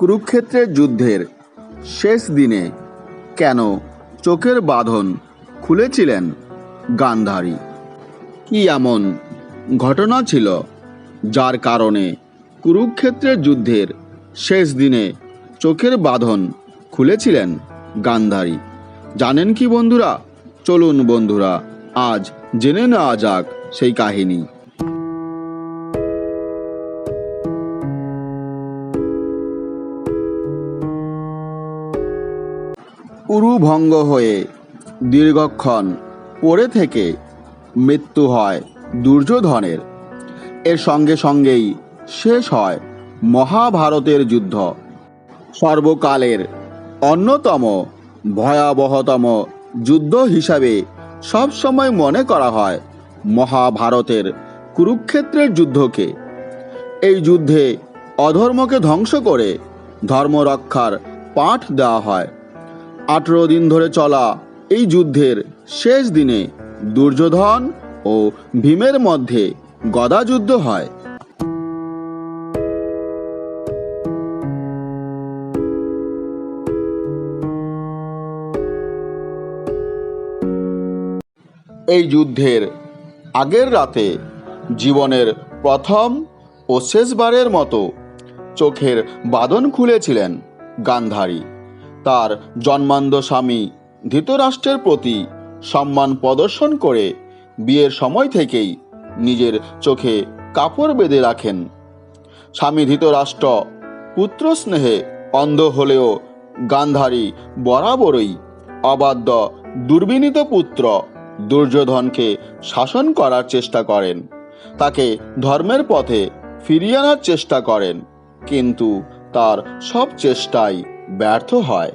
কুরুক্ষেত্রের যুদ্ধের শেষ দিনে কেন চোখের বাঁধন খুলেছিলেন গান্ধারী? কি এমন ঘটনা ছিল যার কারণে কুরুক্ষেত্রের যুদ্ধের শেষ দিনে চোখের বাঁধন খুলেছিলেন গান্ধারী? জানেন কি বন্ধুরা? চলুন বন্ধুরা, আজ জেনে নেওয়া যাক সেই কাহিনী। উরু ভঙ্গ হয়ে দীর্ঘক্ষণ পড়ে থেকে মৃত্যু হয় দুর্যোধনের। এর সঙ্গে সঙ্গেই শেষ হয় মহাভারতের যুদ্ধ। সর্বকালের অন্যতম ভয়াবহতম যুদ্ধ হিসাবে সবসময় মনে করা হয় মহাভারতের কুরুক্ষেত্রের যুদ্ধকে। এই যুদ্ধে অধর্মকে ধ্বংস করে ধর্ম রক্ষার পাঠ দেওয়া হয়। আঠেরো দিন ধরে চলা এই যুদ্ধের শেষ দিনে দুর্যোধন ও ভীমের মধ্যে গদা যুদ্ধ হয়। এই যুদ্ধের আগের রাতে জীবনের প্রথম ও শেষবারের মতো চোখের বাঁধন খুলেছিলেন গান্ধারী। তার জন্মান্ধ স্বামী ধৃতরাষ্ট্রের প্রতি সম্মান প্রদর্শন করে বিয়ের সময় থেকেই নিজের চোখে কাপড় বেঁধে রাখেন। স্বামী ধৃতরাষ্ট্র পুত্র স্নেহে অন্ধ হলেও গান্ধারী বরাবরই অবাধ্য, দুর্বিনীত পুত্র দুর্যোধনকে শাসন করার চেষ্টা করেন। তাকে ধর্মের পথে ফিরিয়ে আনার চেষ্টা করেন, কিন্তু তার সব চেষ্টাই ব্যর্থ হয়।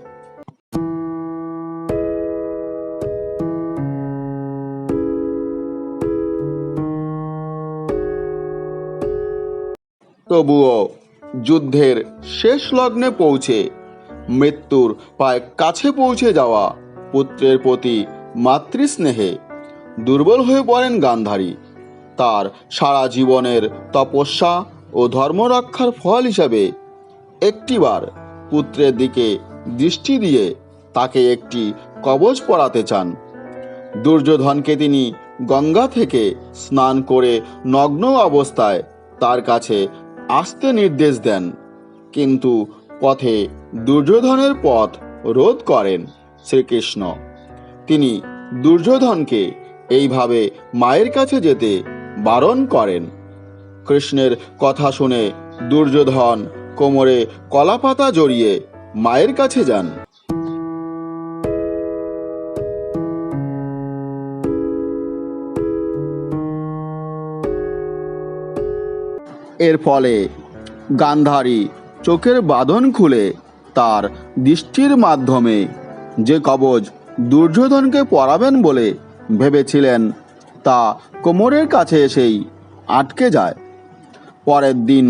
তবুও যুদ্ধের শেষ লগ্নে পৌঁছে, মৃত্যুর প্রায় কাছে পৌঁছে যাওয়া পুত্রের প্রতি মাতৃস্নেহে দুর্বল হয়ে পড়েন গান্ধারী। তার সারা জীবনের তপস্যা ও ধর্মরক্ষার ফল হিসাবে একটিবার পুত্রের দিকে দৃষ্টি দিয়ে তাকে একটি কবচ পরাতে চান। দুর্যোধনকে তিনি গঙ্গা থেকে স্নান করে নগ্ন অবস্থায় তার কাছে আসতে নির্দেশ দেন, কিন্তু পথে দুর্যোধনের পথ রোধ করেন শ্রীকৃষ্ণ। তিনি দুর্যোধনকে এইভাবে মায়ের কাছে যেতে বারণ করেন। কৃষ্ণের কথা শুনে দুর্যোধন কোমরে কলাপাতা জড়িয়ে মায়ের কাছে যান। এর ফলে গান্ধারী চোখের বাঁধন খুলে তার দৃষ্টির মাধ্যমে যে কবজ দুর্যোধনকে পড়াবেন বলে ভেবেছিলেন, তা কোমরের কাছে এসেই আটকে যায়। পরের দিন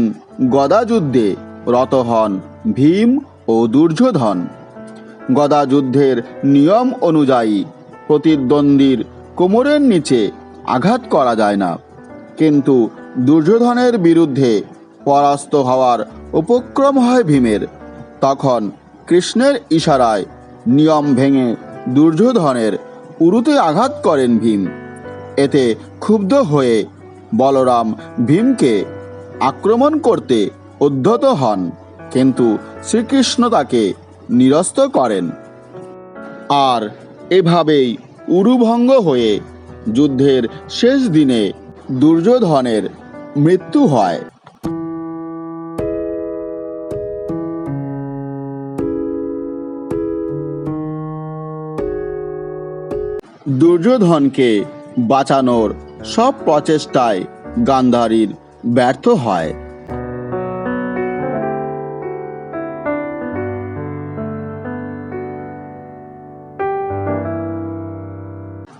গদা যুদ্ধে রত হন ভীম ও দুর্যোধন। গদা যুদ্ধের নিয়ম অনুযায়ী প্রতিদ্বন্দ্বীর কোমরের নিচে আঘাত করা যায় না। কিন্তু দুর্যোধনের বিরুদ্ধে পরাস্ত হওয়ার উপক্রম হয় ভীমের। তখন কৃষ্ণের ইশারায় নিয়ম ভেঙে দুর্যোধনের উরুতে আঘাত করেন ভীম। এতে ক্ষুব্ধ হয়ে বলরাম ভীমকে আক্রমণ করতে উদ্ধত হন, কিন্তু শ্রীকৃষ্ণ তাকে নিরস্ত করেন। আর এভাবেই উরুভঙ্গ হয়ে যুদ্ধের শেষ দিনে দুর্যোধনের মৃত্যু হয়। দুর্যোধনকে বাঁচানোর সব প্রচেষ্টায় গান্ধারীর ব্যর্থ হয়।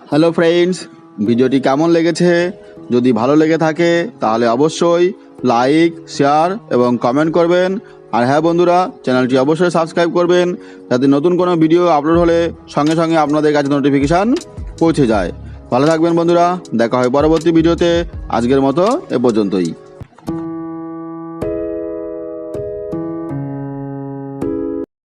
হ্যালো ফ্রেন্ডস ভিডিওটি কেমন লেগেছে? যদি ভালো লেগে থাকে, তাহলে অবশ্যই লাইক শেয়ার এবং কমেন্ট করবেন। আর হ্যাঁ বন্ধুরা চ্যানেলটি অবশ্যই সাবস্ক্রাইব করবেন, যাতে নতুন কোনো ভিডিও আপলোড হলে সঙ্গে সঙ্গে আপনাদের কাছে নোটিফিকেশান পৌঁছে যায়। ভালো থাকবেন, বন্ধুরা। দেখা হয় পরবর্তী ভিডিওতে আজকের মতো এ পর্যন্তই।